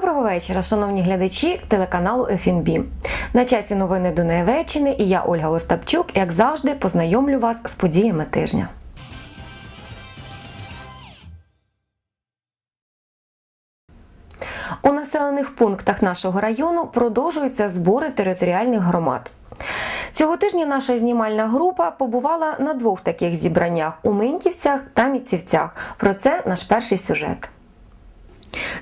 Доброго вечора, шановні глядачі телеканалу ФНБ. На часі новини Дунаєвеччини і я, Ольга Остапчук, як завжди, познайомлю вас з подіями тижня. У населених пунктах нашого району продовжуються збори територіальних громад. Цього тижня наша знімальна група побувала на двох таких зібраннях у Миньківцях та Міцівцях. Про це наш перший сюжет.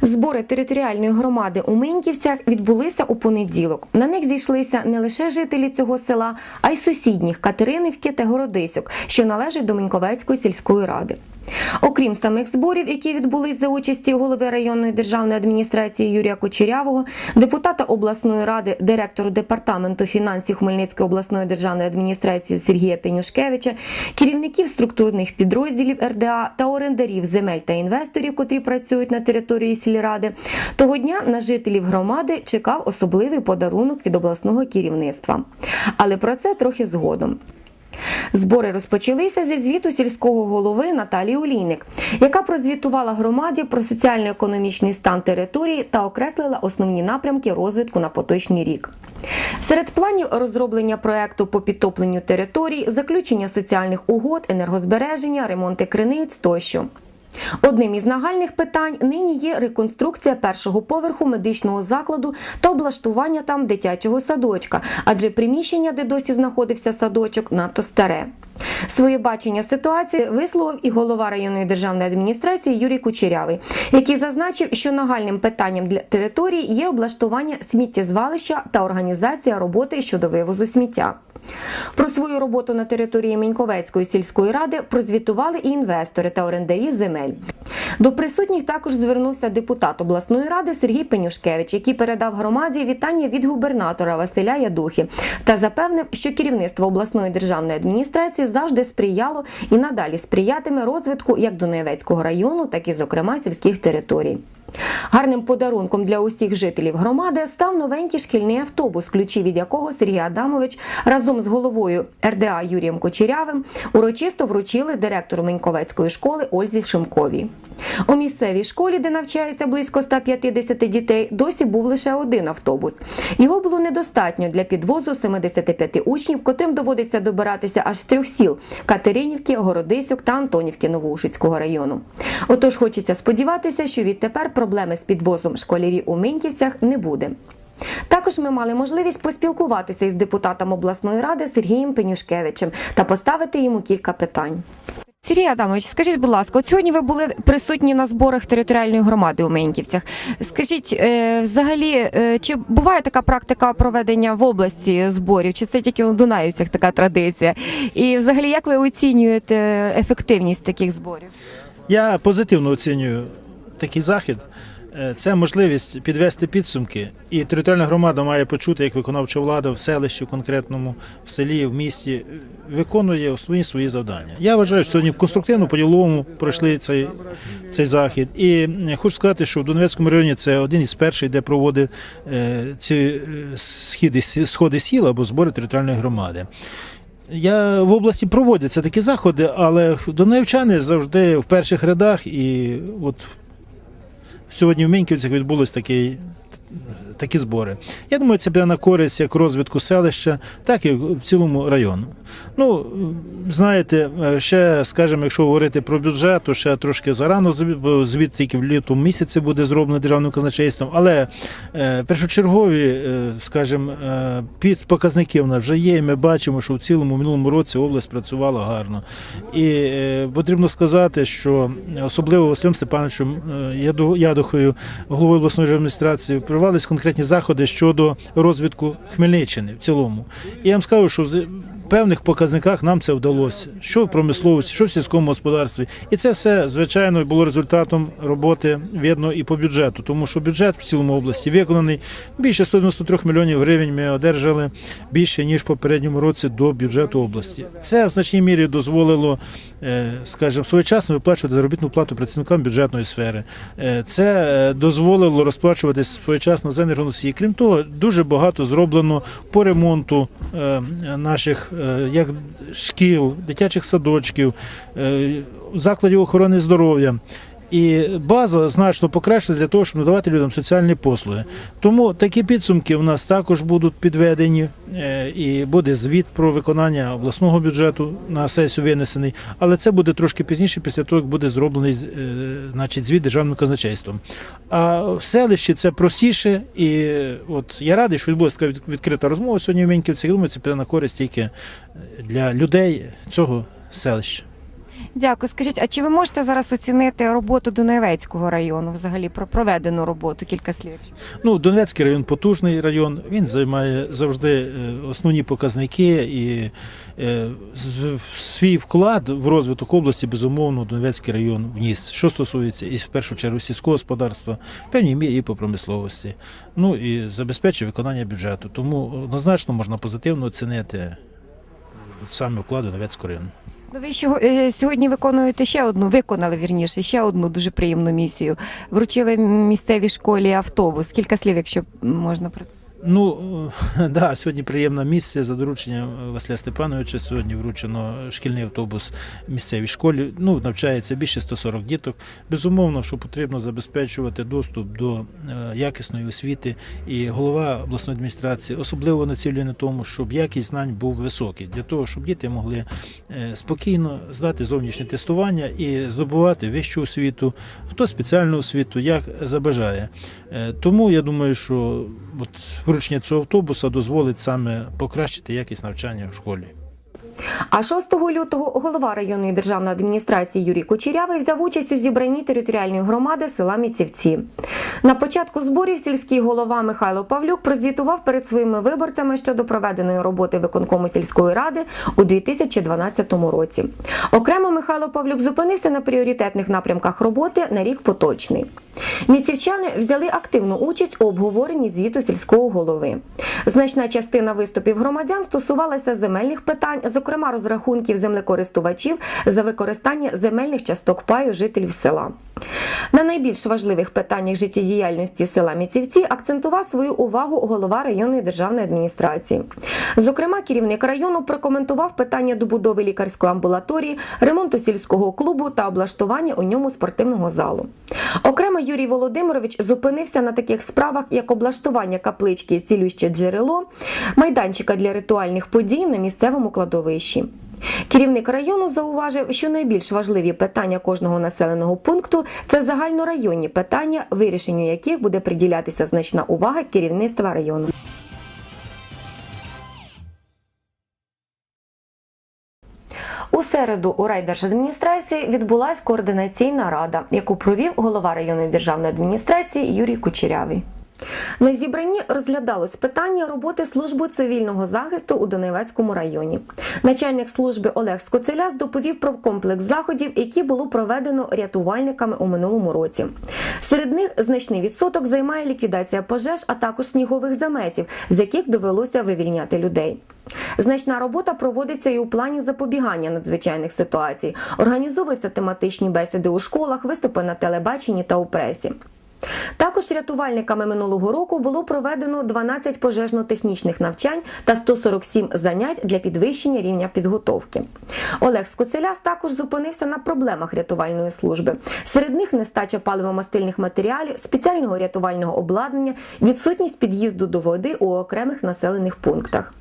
Збори територіальної громади у Миньківцях відбулися у понеділок. На них зійшлися не лише жителі цього села, а й сусідніх Катеринівки та Городисьок, що належать до Миньковецької сільської ради. Окрім самих зборів, які відбулись за участі голови районної державної адміністрації Юрія Кочерявого, депутата обласної ради, директору департаменту фінансів Хмельницької обласної державної адміністрації Сергія Пенюшкевича, керівників структурних підрозділів РДА та орендарів земель та інвесторів, котрі працюють на території сільради, того дня на жителів громади чекав особливий подарунок від обласного керівництва. Але про це трохи згодом. Збори розпочалися зі звіту сільського голови Наталії Олійник, яка прозвітувала громаді про соціально-економічний стан території та окреслила основні напрямки розвитку на поточний рік. Серед планів розроблення проекту по підтопленню територій, заключення соціальних угод, енергозбереження, ремонти криниць тощо. Одним із нагальних питань нині є реконструкція першого поверху медичного закладу та облаштування там дитячого садочка, адже приміщення, де досі знаходився садочок, надто старе. Своє бачення ситуації висловив і голова районної державної адміністрації Юрій Кучерявий, який зазначив, що нагальним питанням для території є облаштування сміттєзвалища та організація роботи щодо вивозу сміття. Про свою роботу на території Міньковецької сільської ради прозвітували і інвестори та орендарі земель. email. До присутніх також звернувся депутат обласної ради Сергій Пенюшкевич, який передав громаді вітання від губернатора Василя Ядухи та запевнив, що керівництво обласної державної адміністрації завжди сприяло і надалі сприятиме розвитку як Дунаєвецького району, так і, зокрема, сільських територій. Гарним подарунком для усіх жителів громади став новенький шкільний автобус, ключі від якого Сергій Адамович разом з головою РДА Юрієм Кочерявим урочисто вручили директору Меньковецької школи Ользі Шимковій. У місцевій школі, де навчається близько 150 дітей, досі був лише один автобус. Його було недостатньо для підвозу 75 учнів, котрим доводиться добиратися аж трьох сіл Катеринівки, Городисьок та Антонівки Новоушицького району. Отож, хочеться сподіватися, що відтепер проблеми з підвозом школярів у Миньківцях не буде. Також ми мали можливість поспілкуватися із депутатом обласної ради Сергієм Пенюшкевичем та поставити йому кілька питань. Сергій Адамович, скажіть, будь ласка, от сьогодні ви були присутні на зборах територіальної громади у Меньківцях. Скажіть, е, взагалі, е, чи буває така практика проведення в області зборів, чи це тільки в Дунаївцях така традиція? І взагалі, як ви оцінюєте ефективність таких зборів? Я позитивно оцінюю такий захід. Е, Це можливість підвести підсумки, і територіальна громада має почути, як виконавча влада в селищі, в конкретному в селі, в місті е, виконує свої свої завдання. Я вважаю, що сьогодні конструктивно по-діловому пройшли цей, цей захід. І е, хочу сказати, що в Донецькому районі це один із перших, де проводить ці східи, сходи сіл або збори територіальної громади. Я в області проводяться такі заходи, але донеччани завжди в перших рядах. І от сьогодні в Міньківцях відбулись такі, такі збори. Я думаю, це буде на користь як розвитку селища, так і в цілому району. Ну, знаєте, ще, скажімо, якщо говорити про бюджет, то ще трошки зарано, звіт- тільки в лютому місяці буде зроблений державним казначейством, але е, першочергові, е, скажімо, е, підпоказники в нас вже є, і ми бачимо, що в цілому минулому році область працювала гарно. І е, потрібно сказати, що особливо Василем Степановичем е, Ядухою, головою обласної адміністрації, провелись конкретні заходи щодо розвитку Хмельниччини в цілому. І я вам скажу, що певних показниках нам це вдалося, що в промисловості, що в сільському господарстві. І це все, звичайно, було результатом роботи видно і по бюджету, тому що бюджет в цілому області виконаний. Більше 193 мільйонів гривень ми одержали більше, ніж в попередньому році до бюджету області. Це в значній мірі дозволило, скажімо, своєчасно виплачувати заробітну плату працівникам бюджетної сфери. Е, Це е, дозволило розплачуватись своєчасно за енергоносії. Крім того, дуже багато зроблено по ремонту е, наших е, як шкіл, дитячих садочків, е, закладів охорони здоров'я. І база значно покращиться для того, щоб надавати людям соціальні послуги. Тому такі підсумки в нас також будуть підведені, е, і буде звіт про виконання обласного бюджету на сесію винесений. Але це буде трошки пізніше, після того, як буде зроблений е, значить, звіт державним казначейством. А в селищі це простіше, і от я радий, що відбулася відкрита розмова сьогодні в Меньківці. Я думаю, це піде на користь тільки для людей цього селища. Дякую. Скажіть, а чи ви можете зараз оцінити роботу Дунаєвецького району, взагалі про проведену роботу? Кілька слів. Ну, Донецький район потужний район. Він займає завжди е, основні показники і е, свій вклад в розвиток області, безумовно, Донецький район вніс. Що стосується і в першу чергу сільського господарства, в певній мірі і по промисловості. Ну і забезпечує виконання бюджету. Тому однозначно можна позитивно оцінити саме вклади Донецького району. Ну, ви е, сьогодні виконуєте ще одну, виконали вірніше, ще одну дуже приємну місію. Вручили місцевій школі автобус. Кілька слів, якщо можна про це. Ну е, да, сьогодні приємна місія за дорученням Василя Степановича. Сьогодні вручено шкільний автобус місцевій школі. Ну, навчається більше 140 діток. Безумовно, що потрібно забезпечувати доступ до е, якісної освіти. І голова обласної адміністрації особливо націлює на тому, щоб якість знань був високий, для того, щоб діти могли е, спокійно здати зовнішнє тестування і здобувати вищу освіту, хто спеціальну освіту, як забажає. Е, Тому я думаю, що от вручення цього автобуса дозволить саме покращити якість навчання в школі. А 6 лютого голова районної державної адміністрації Юрій Кучерявий взяв участь у зібранні територіальної громади села Міцівці. На початку зборів сільський голова Михайло Павлюк прозвітував перед своїми виборцями щодо проведеної роботи виконкому сільської ради у 2012 році. Окремо Михайло Павлюк зупинився на пріоритетних напрямках роботи на рік поточний. Міцівчани взяли активну участь у обговоренні звіту сільського голови. Значна частина виступів громадян стосувалася земельних питань, зокрема розрахунків землекористувачів за використання земельних часток паю жителів села. На найбільш важливих питаннях життєдіяльності села Міцівці акцентував свою увагу голова районної державної адміністрації. Зокрема, керівник району прокоментував питання добудови лікарської амбулаторії, ремонту сільського клубу та облаштування у ньому спортивного залу. Окремо Юрій Володимирович зупинився на таких справах, як облаштування каплички цілюще джерело, майданчика для ритуальних подій на місцевому кладовищі. Керівник району зауважив, що найбільш важливі питання кожного населеного пункту це загальнорайонні питання, вирішенню яких буде приділятися значна увага керівництва району. У середу у райдержадміністрації відбулася координаційна рада, яку провів голова районної державної адміністрації Юрій Кучерявий. На зібранні розглядалось питання роботи служби цивільного захисту у Донецькому районі. Начальник служби Олег Скоцеляс доповів про комплекс заходів, які було проведено рятувальниками у минулому році. Серед них значний відсоток займає ліквідація пожеж, а також снігових заметів, з яких довелося вивільняти людей. Значна робота проводиться і у плані запобігання надзвичайних ситуацій. Організовуються тематичні бесіди у школах, виступи на телебаченні та у пресі. Також рятувальниками минулого року було проведено 12 пожежно-технічних навчань та 147 занять для підвищення рівня підготовки. Олег Скоцеляс також зупинився на проблемах рятувальної служби. Серед них нестача паливомастильних матеріалів, спеціального рятувального обладнання, відсутність під'їзду до води у окремих населених пунктах.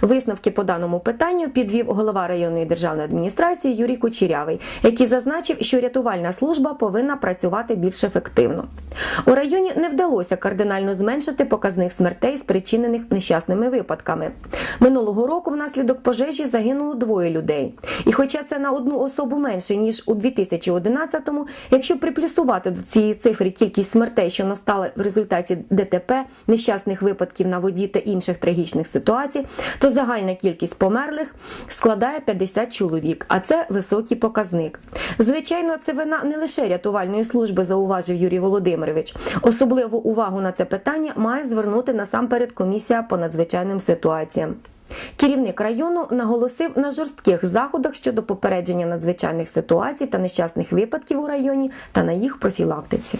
Висновки по даному питанню підвів голова районної державної адміністрації Юрій Кучерявий, який зазначив, що рятувальна служба повинна працювати більш ефективно. У районі не вдалося кардинально зменшити показник смертей, спричинених нещасними випадками. Минулого року внаслідок пожежі загинуло двоє людей. І хоча це на одну особу менше ніж у 2011-му, якщо приплюсувати до цієї цифри кількість смертей, що настали в результаті ДТП, нещасних випадків на воді та інших трагічних ситуацій, то загальна кількість померлих складає 50 чоловік, а це високий показник. Звичайно, це вина не лише рятувальної служби, зауважив Юрій Володимирович. Особливу увагу на це питання має звернути насамперед комісія по надзвичайним ситуаціям. Керівник району наголосив на жорстких заходах щодо попередження надзвичайних ситуацій та нещасних випадків у районі та на їх профілактиці.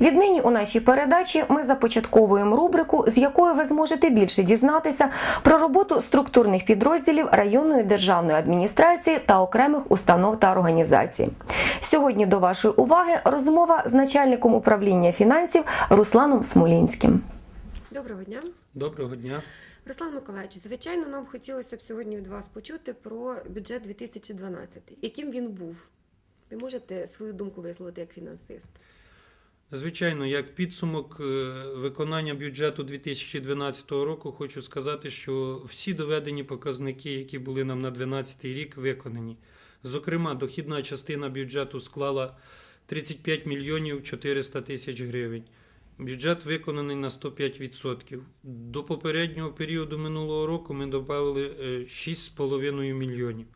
Віднині у нашій передачі ми започатковуємо рубрику, з якою ви зможете більше дізнатися про роботу структурних підрозділів районної державної адміністрації та окремих установ та організацій. Сьогодні до вашої уваги розмова з начальником управління фінансів Русланом Смолінським. Доброго дня. Доброго дня. Руслан Миколаївич, звичайно, нам хотілося б сьогодні від вас почути про бюджет 2012. Яким він був? Ви можете свою думку висловити як фінансист? Звичайно, як підсумок е, виконання бюджету 2012 року, хочу сказати, що всі доведені показники, які були нам на 2012 рік, виконані. Зокрема, дохідна частина бюджету склала 35 мільйонів 400 тисяч гривень. Бюджет виконаний на 105%. До попереднього періоду минулого року ми додали е, 6,5 мільйонів.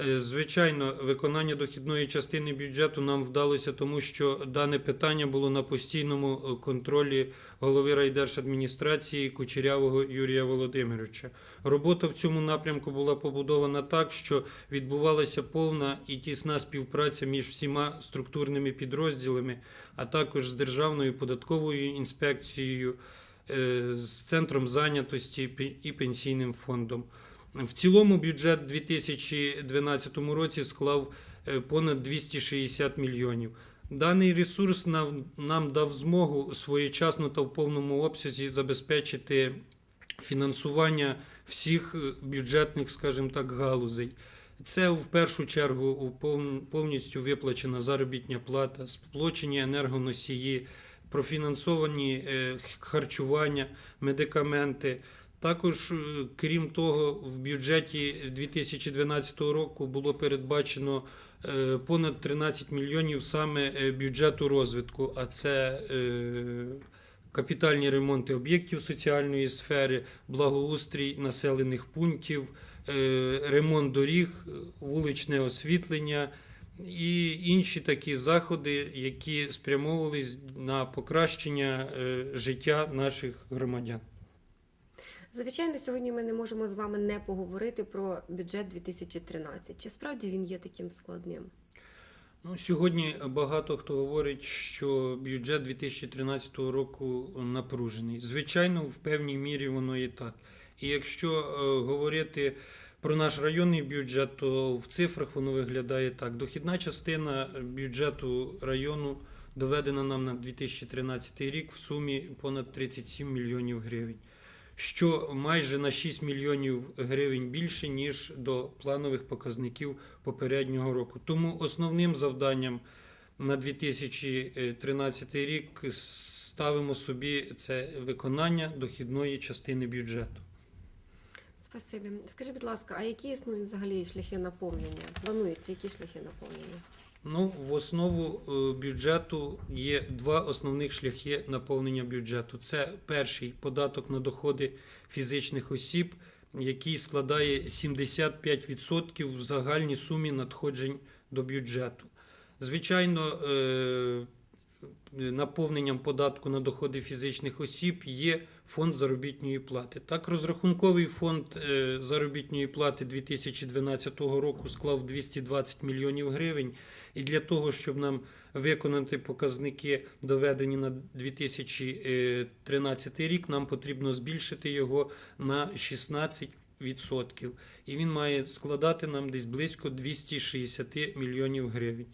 Е, Звичайно, виконання дохідної частини бюджету нам вдалося, тому що дане питання було на постійному е, контролі голови райдержадміністрації Кучерявого Юрія Володимировича. Робота в цьому напрямку була побудована так, що відбувалася повна і тісна співпраця між всіма структурними підрозділами, а також з Державною податковою інспекцією, е, з центром зайнятості і пенсійним фондом. В цілому бюджет у 2012 році склав е, понад 260 мільйонів. Даний ресурс нам, нам дав змогу своєчасно та в повному обсязі забезпечити фінансування всіх е, бюджетних, скажімо так, галузей. Це в першу чергу повністю виплачена заробітня плата, сплочені енергоносії, профінансовані е, харчування, медикаменти. Також, е, крім того, в бюджеті 2012 року було передбачено е, понад 13 мільйонів саме е, бюджету розвитку, а це капітальні ремонти об'єктів соціальної сфери, благоустрій населених пунктів, ремонт доріг, вуличне освітлення і інші такі заходи, які спрямовувались на покращення життя наших громадян. Звичайно, сьогодні ми не можемо з вами не поговорити про бюджет 2013. Чи справді він є таким складним? Ну, сьогодні багато хто говорить, що бюджет 2013 року напружений. Звичайно, в певній мірі воно і так. І якщо е, говорити про наш районний бюджет, то в цифрах воно виглядає так. Дохідна частина бюджету району доведена нам на 2013 рік в сумі понад 37 мільйонів гривень, що майже на 6 мільйонів гривень більше, ніж до планових показників попереднього року. Тому основним завданням на 2013 рік ставимо собі це виконання дохідної частини бюджету. Спасибі. Скажіть, будь ласка, а які існують взагалі шляхи наповнення? Плануються які шляхи наповнення? Ну, в основу е, бюджету є два основних шляхи наповнення бюджету. Це перший податок на доходи фізичних осіб, який складає 75% в загальній сумі надходжень до бюджету. Звичайно, е, наповненням податку на доходи фізичних осіб є фонд заробітної плати. Так, розрахунковий фонд е, заробітної плати 2012 року склав 220 мільйонів гривень. І для того, щоб нам виконати показники, доведені на 2013 рік, нам потрібно збільшити його на 16%. І він має складати нам десь близько 260 мільйонів гривень.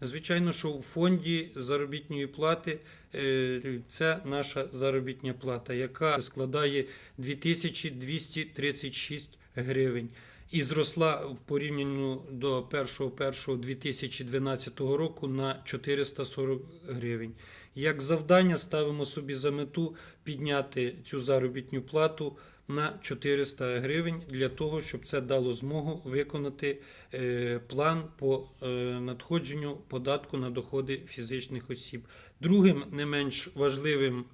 Звичайно, що у фонді заробітної плати е, це наша заробітня плата, яка складає 2236 гривень. І зросла в порівнянні до 1.1.2012 року на 440 гривень. Як завдання ставимо собі за мету підняти цю заробітню плату на 400 гривень для того, щоб це дало змогу виконати е, план по е, надходженню податку на доходи фізичних осіб. Другим не менш важливим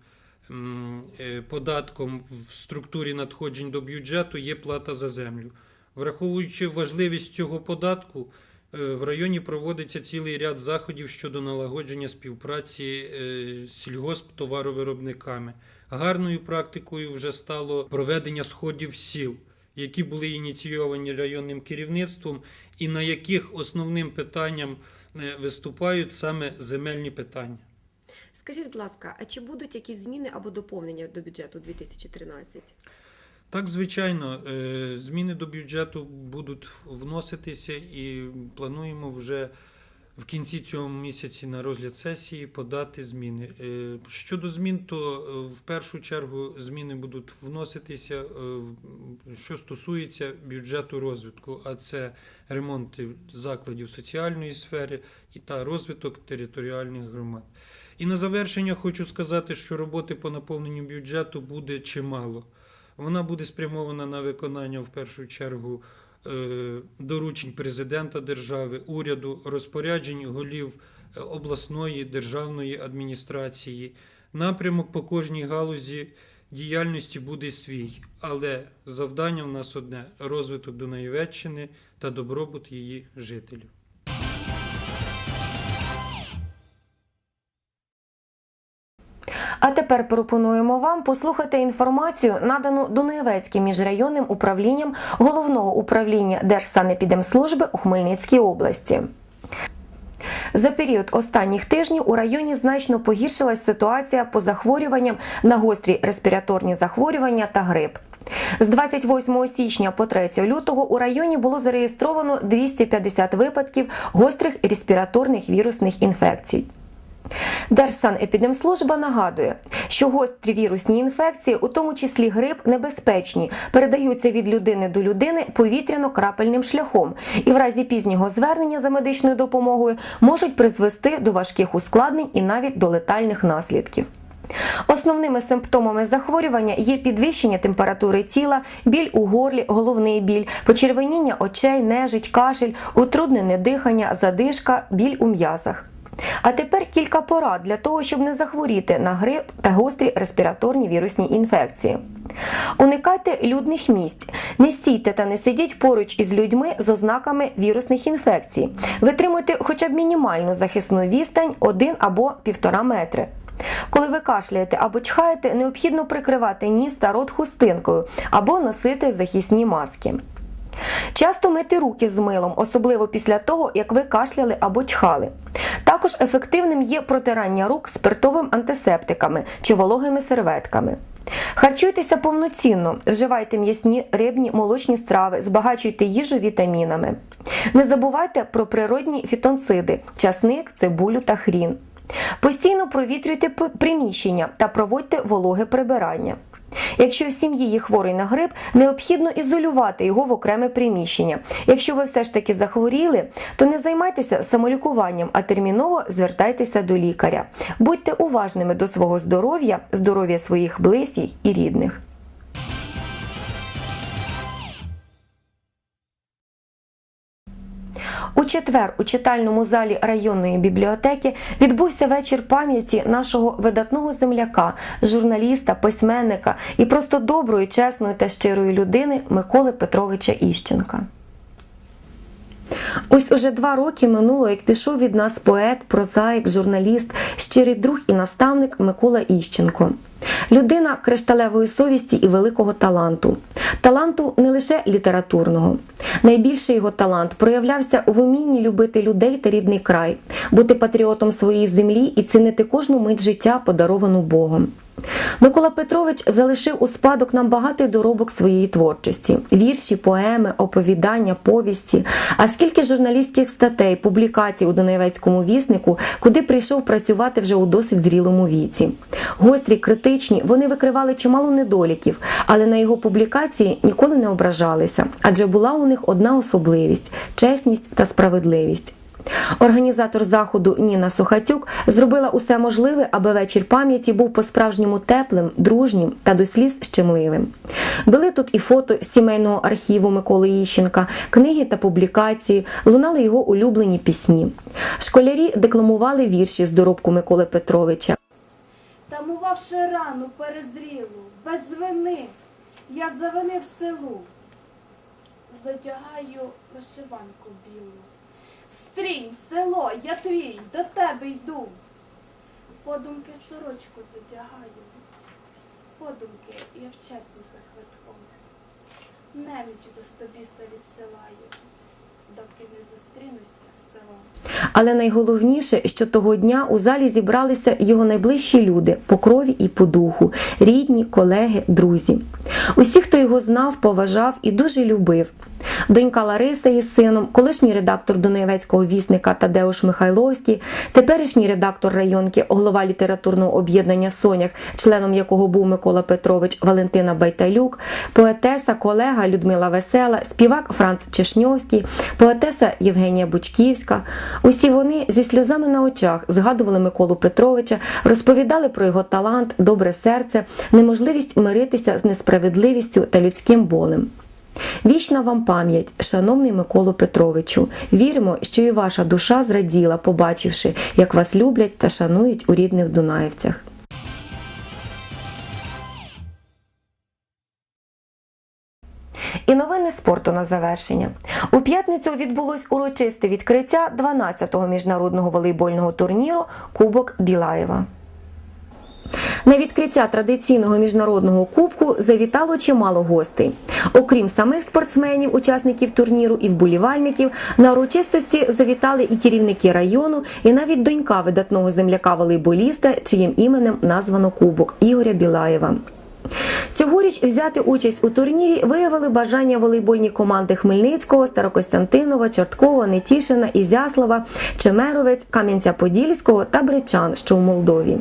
е, податком в структурі надходжень до бюджету є плата за землю. Враховуючи важливість цього податку, в районі проводиться цілий ряд заходів щодо налагодження співпраці з сільгосптоваровиробниками. Гарною практикою вже стало проведення сходів сіл, які були ініційовані районним керівництвом, і на яких основним питанням е, виступають саме земельні питання. Скажіть, будь ласка, а чи будуть якісь зміни або доповнення до бюджету 2013? Так, звичайно, е, зміни до бюджету будуть вноситися і плануємо вже в кінці цього місяці на розгляд сесії подати зміни. Е, Щодо змін, то е, в першу чергу зміни будуть вноситися, е, що стосується бюджету розвитку, а це ремонти закладів соціальної сфери і та розвиток територіальних громад. І на завершення хочу сказати, що роботи по наповненню бюджету буде чимало. Вона буде спрямована на виконання в першу чергу доручень президента держави, уряду, розпоряджень голів е, обласної державної адміністрації. Напрямок по кожній галузі діяльності буде свій, але завдання в нас одне розвиток Дунаєвеччини та добробут її жителів. А тепер пропонуємо вам послухати інформацію, надану Дунаєвецьким міжрайонним управлінням головного управління Держсанепідемслужби у Хмельницькій області. За період останніх тижнів у районі значно погіршилась ситуація по захворюванням на гострі респіраторні захворювання та грип. З 28 січня по 3 лютого у районі було зареєстровано 250 випадків гострих респіраторних вірусних інфекцій. Держсанепідемслужба нагадує, що гострі вірусні інфекції, у тому числі грип, небезпечні, передаються від людини до людини повітряно-крапельним шляхом і в разі пізнього звернення за медичною допомогою можуть призвести до важких ускладнень і навіть до летальних наслідків. Основними симптомами захворювання є підвищення температури тіла, біль у горлі, головний біль, почервоніння очей, нежить, кашель, утруднене дихання, задишка, біль у м'язах. А тепер кілька порад для того, щоб не захворіти на грип та гострі респіраторні вірусні інфекції. Уникайте людних місць, не стійте та не сидіть поруч із людьми з ознаками вірусних інфекцій. Витримуйте хоча б мінімальну захисну відстань 1 або 1,5 метри. Коли ви кашляєте або чхаєте, необхідно прикривати ніс та рот хустинкою або носити захисні маски. Часто мити руки з милом, особливо після того, як ви кашляли або чхали. Також ефективним є протирання рук спиртовим антисептиками чи вологими серветками. Харчуйтеся повноцінно, вживайте м'ясні, рибні, молочні страви, збагачуйте їжу вітамінами. Не забувайте про природні фітонциди, часник, цибулю та хрін. Постійно провітрюйте приміщення та проводьте вологе прибирання. Якщо в сім'ї є хворий на грип, необхідно ізолювати його в окреме приміщення. Якщо ви все ж таки захворіли, то не займайтеся самолікуванням, а терміново звертайтеся до лікаря. Будьте уважними до свого здоров'я, здоров'я своїх близьких і рідних. У четвер у читальному залі районної бібліотеки відбувся вечір пам'яті нашого видатного земляка, журналіста, письменника і просто доброї, чесної та щирої людини Миколи Петровича Іщенка. Ось уже два роки минуло, як пішов від нас поет, прозаїк, журналіст, щирий друг і наставник Микола Іщенко. Людина кришталевої совісті і великого таланту. Таланту не лише літературного. Найбільший його талант проявлявся в умінні любити людей та рідний край, бути патріотом своєї землі і цінити кожну мить життя, подаровану Богом. Микола Петрович залишив у спадок нам багатий доробок своєї творчості: вірші, поеми, оповідання, повісті. А скільки журналістських статей, публікацій у Донецькому віснику, куди прийшов працювати вже у досить зрілому віці. Гострі, критичні, вони викривали чимало недоліків, але на його публікації ніколи не ображалися, адже була у них одна особливість чесність та справедливість. Організатор заходу Ніна Сухатюк зробила усе можливе, аби вечір пам'яті був по-справжньому теплим, дружнім та до сліз щемливим. Були тут і фото сімейного архіву Миколи Іщенка, книги та публікації, лунали його улюблені пісні. Школярі декламували вірші з доробку Миколи Петровича. Тамувавши рану перезрілу, без вини, я завинив селу, задягаю вишиванку білу. Стрінь, село, я твій, до тебе йду. Подумки сорочку задягаю, подумки я в черзі за квитком. Неміч до стобіса відсилаю, доки не зустрінуся з селом. Але найголовніше, що того дня у залі зібралися його найближчі люди по крові і по духу, рідні, колеги, друзі. Усі, хто його знав, поважав і дуже любив. Донька Лариса із сином, колишній редактор Дунаєвецького вісника Тадеуш Михайловський, теперішній редактор районки, голова літературного об'єднання Сонях, членом якого був Микола Петрович Валентина Байталюк, поетеса, колега Людмила Весела, співак Франц Чешньовський, поетеса Євгенія Бучківська. Усі вони зі сльозами на очах згадували Миколу Петровича, розповідали про його талант, добре серце, неможливість миритися з несправедливістю та людським болем. Вічна вам пам'ять, шановний Миколу Петровичу. Віримо, що і ваша душа зраділа, побачивши, як вас люблять та шанують у рідних Дунаївцях. І новини спорту на завершення. У п'ятницю відбулось урочисте відкриття 12-го міжнародного волейбольного турніру Кубок Білаєва. На відкриття традиційного міжнародного кубку завітало чимало гостей. Окрім самих спортсменів, учасників турніру і вболівальників, на урочистості завітали і керівники району, і навіть донька видатного земляка волейболіста, чиїм іменем названо кубок Ігоря Білаєва. Цьогоріч взяти участь у турнірі виявили бажання волейбольні команди Хмельницького, Старокостянтинова, Чорткова, Нетішина, Ізяслава, Чемеровець, Кам'янця-Подільського та Бречан, що в Молдові.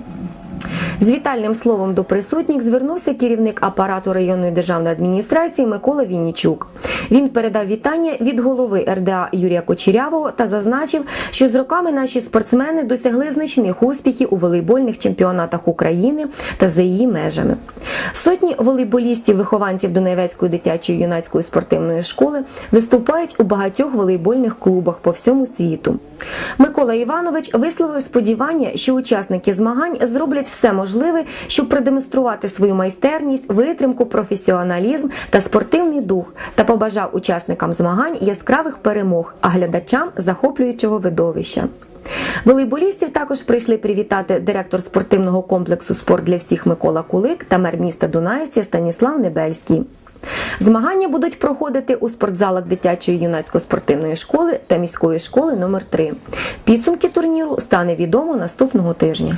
З вітальним словом до присутніх звернувся керівник апарату районної державної адміністрації Микола Віннічук. Він передав вітання від голови РДА Юрія Кочерявого та зазначив, що з роками наші спортсмени досягли значних успіхів у волейбольних чемпіонатах України та за її межами. Сотні волейболістів, вихованців Донецької дитячої юнацької спортивної школи виступають у багатьох волейбольних клубах по всьому світу. Микола Іванович висловив сподівання, що учасники змагань зроблять все можливе, щоб продемонструвати свою майстерність, витримку, професіоналізм та спортивний дух, та побажав учасникам змагань яскравих перемог, а глядачам захоплюючого видовища. Волейболістів також прийшли привітати директор спортивного комплексу Спорт для всіх Микола Кулик та мер міста Дунаївці Станіслав Небельський. Змагання будуть проходити у спортзалах дитячої юнацько-спортивної школи та міської школи номер 3 Підсумки турніру стане відомо наступного тижня.